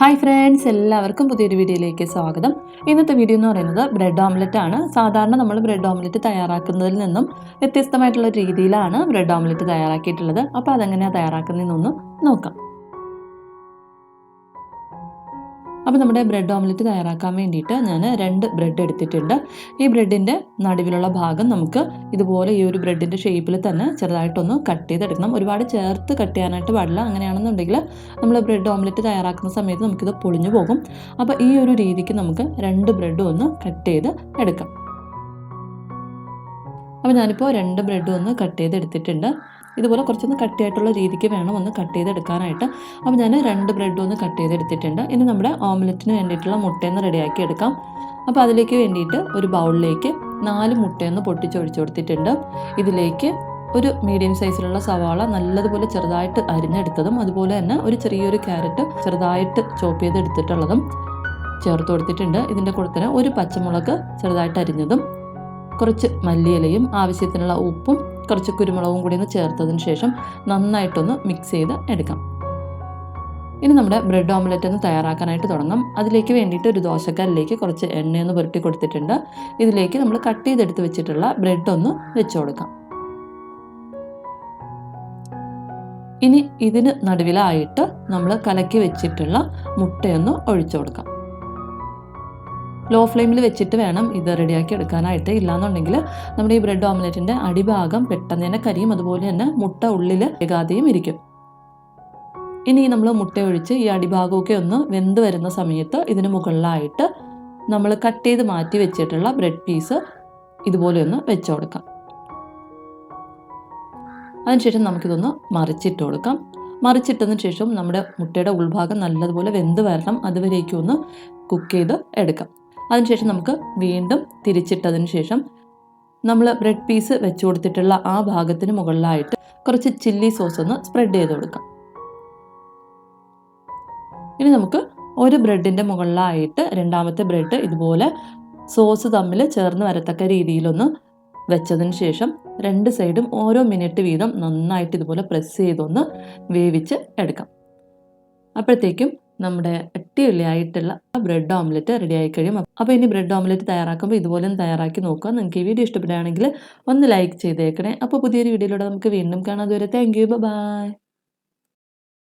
Hi friends എല്ലാവർക്കും പുതിയൊരു വീഡിയോയിലേക്ക് സ്വാഗതം. ഇന്നത്തെ വീഡിയോ എന്ന് പറയുന്നത് ബ്രെഡ് ഓംലെറ്റ് ആണ്. സാധാരണ നമ്മൾ ബ്രെഡ് ഓംലെറ്റ് തയ്യാറാക്കുന്നതിൽ നിന്നും വ്യത്യസ്തമായിട്ടുള്ള രീതിയിലാണ് ബ്രെഡ് ഓംലെറ്റ് തയ്യാറാക്കിയിട്ടുള്ളത്. അപ്പോൾ അതെങ്ങനെയാണ് തയ്യാറാക്കുന്നതെന്നൊന്ന് നോക്കാം. അപ്പോൾ നമ്മുടെ ബ്രെഡ് ഓംലെറ്റ് തയ്യാറാക്കാൻ വേണ്ടിയിട്ട് ഞാൻ രണ്ട് ബ്രെഡ് എടുത്തിട്ടുണ്ട്. ഈ ബ്രെഡിന്റെ നടുവിലുള്ള ഭാഗം നമുക്ക് ഇതുപോലെ ഈ ഒരു ബ്രെഡിന്റെ ഷേപ്പിൽ തന്നെ ചെറുതായിട്ടൊന്ന് കട്ട് ചെയ്തെടുക്കണം. ഒരുപാട് ചേർത്ത് കട്ട് ചെയ്യാനായിട്ട് പാടില്ല. അങ്ങനെയാണെന്നുണ്ടെങ്കിൽ നമ്മൾ ബ്രെഡ് ഓംലെറ്റ് തയ്യാറാക്കുന്ന സമയത്ത് നമുക്കിത് പൊളിഞ്ഞു പോകും. അപ്പോൾ ഈ ഒരു രീതിക്ക് നമുക്ക് രണ്ട് ബ്രെഡും ഒന്ന് കട്ട് ചെയ്ത് എടുക്കാം. അപ്പോൾ ഞാനിപ്പോൾ രണ്ട് ബ്രെഡും ഒന്ന് കട്ട് ചെയ്ത് എടുത്തിട്ടുണ്ട് ഇതുപോലെ കുറച്ചൊന്ന് കട്ടിയായിട്ടുള്ള രീതിക്ക് വേണം ഒന്ന് കട്ട് ചെയ്തെടുക്കാനായിട്ട്. അപ്പോൾ ഞാൻ രണ്ട് ബ്രെഡും ഒന്ന് കട്ട് ചെയ്തെടുത്തിട്ടുണ്ട്. ഇനി നമ്മുടെ ഓംലെറ്റിന് വേണ്ടിയിട്ടുള്ള മുട്ടയൊന്ന് റെഡിയാക്കി എടുക്കാം. അപ്പോൾ അതിലേക്ക് വേണ്ടിയിട്ട് ഒരു ബൗളിലേക്ക് നാല് മുട്ടയൊന്ന് പൊട്ടിച്ചൊഴിച്ചു കൊടുത്തിട്ടുണ്ട്. ഇതിലേക്ക് ഒരു മീഡിയം സൈസിലുള്ള സവാള നല്ലതുപോലെ ചെറുതായിട്ട് അരിഞ്ഞെടുത്തതും അതുപോലെ തന്നെ ഒരു ചെറിയൊരു ക്യാരറ്റ് ചെറുതായിട്ട് ചോപ്പ് ചെയ്തെടുത്തിട്ടുള്ളതും ചേർത്ത് കൊടുത്തിട്ടുണ്ട്. ഇതിന്റെ കൂടെ തന്നെ ഒരു പച്ചമുളക് ചെറുതായിട്ട് അരിഞ്ഞതും കുറച്ച് മല്ലിയിലയും ആവശ്യത്തിനുള്ള ഉപ്പും കുറച്ച് കുരുമുളകും കൂടി ഒന്ന് ചേർത്തതിന് ശേഷം നന്നായിട്ടൊന്ന് മിക്സ് ചെയ്ത് എടുക്കാം. ഇനി നമ്മുടെ ബ്രെഡ് ഓംലെറ്റ് ഒന്ന് തയ്യാറാക്കാനായിട്ട് തുടങ്ങാം. അതിലേക്ക് വേണ്ടിയിട്ട് ഒരു ദോശക്കല്ലിലേക്ക് കുറച്ച് എണ്ണയൊന്ന് പുരട്ടി കൊടുത്തിട്ടുണ്ട്. ഇതിലേക്ക് നമ്മൾ കട്ട് ചെയ്തെടുത്ത് വെച്ചിട്ടുള്ള ബ്രെഡ് ഒന്ന് വെച്ചു കൊടുക്കാം. ഇനി ഇതിന് നടുവിലായിട്ട് നമ്മൾ കലക്കി വെച്ചിട്ടുള്ള മുട്ടയൊന്ന് ഒഴിച്ചു കൊടുക്കാം. ലോ ഫ്ലെയിമിൽ വെച്ചിട്ട് വേണം ഇത് റെഡിയാക്കി എടുക്കാനായിട്ട്. ഇല്ലാന്നുണ്ടെങ്കിൽ നമ്മുടെ ഈ ബ്രെഡ് ഓംലെറ്റിന്റെ അടിഭാഗം പെട്ടെന്ന് തന്നെ കരിയും അതുപോലെ തന്നെ മുട്ട ഉള്ളിൽ വേകാതെയും ഇരിക്കും. ഇനി നമ്മൾ മുട്ട ഒഴിച്ച് ഈ അടിഭാഗമൊക്കെ ഒന്ന് വെന്ത് വരുന്ന സമയത്ത് ഇതിന് മുകളിലായിട്ട് നമ്മൾ കട്ട് ചെയ്ത് മാറ്റി വെച്ചിട്ടുള്ള ബ്രെഡ് പീസ് ഇതുപോലെ ഒന്ന് വെച്ചു കൊടുക്കാം. അതിനുശേഷം നമുക്കിതൊന്ന് മറിച്ചിട്ട് കൊടുക്കാം. മറിച്ചിട്ടതിന് ശേഷം നമ്മുടെ മുട്ടയുടെ ഉൾഭാഗം നല്ലതുപോലെ വെന്ത് വരണം. അതുവരേക്കും ഒന്ന് കുക്ക് ചെയ്ത് എടുക്കാം. അതിനുശേഷം നമുക്ക് വീണ്ടും തിരിച്ചിട്ടതിന് ശേഷം നമ്മൾ ബ്രെഡ് പീസ് വെച്ച് കൊടുത്തിട്ടുള്ള ആ ഭാഗത്തിന് മുകളിലായിട്ട് കുറച്ച് ചില്ലി സോസ് ഒന്ന് സ്പ്രെഡ് ചെയ്ത് കൊടുക്കാം. ഇനി നമുക്ക് ഒരു ബ്രെഡിന്റെ മുകളിലായിട്ട് രണ്ടാമത്തെ ബ്രെഡ് ഇതുപോലെ സോസ് തമ്മിൽ ചേർന്ന് വരത്തക്ക രീതിയിലൊന്ന് വെച്ചതിന് ശേഷം രണ്ട് സൈഡും ഓരോ മിനിറ്റ് വീതം നന്നായിട്ട് ഇതുപോലെ പ്രസ് ചെയ്തൊന്ന് വേവിച്ച് എടുക്കാം. അപ്പോഴത്തേക്കും നമ്മുടെ അടിപൊളിയായിട്ടുള്ള ബ്രെഡ് ഓംലെറ്റ് റെഡി ആയി കഴിയും. അപ്പോൾ ഇനി ബ്രെഡ് ഓംലെറ്റ് തയ്യാറാക്കുമ്പോൾ ഇതുപോലെ തയ്യാറാക്കി നോക്കുക. നിങ്ങൾക്ക് ഈ വീഡിയോ ഇഷ്ടപ്പെടുകയാണെങ്കിൽ ഒന്ന് ലൈക്ക് ചെയ്തേക്കണേ. അപ്പോൾ പുതിയൊരു വീഡിയോയിലൂടെ നമുക്ക് വീണ്ടും കാണാം. അതുവരെ താങ്ക് യു ബൈ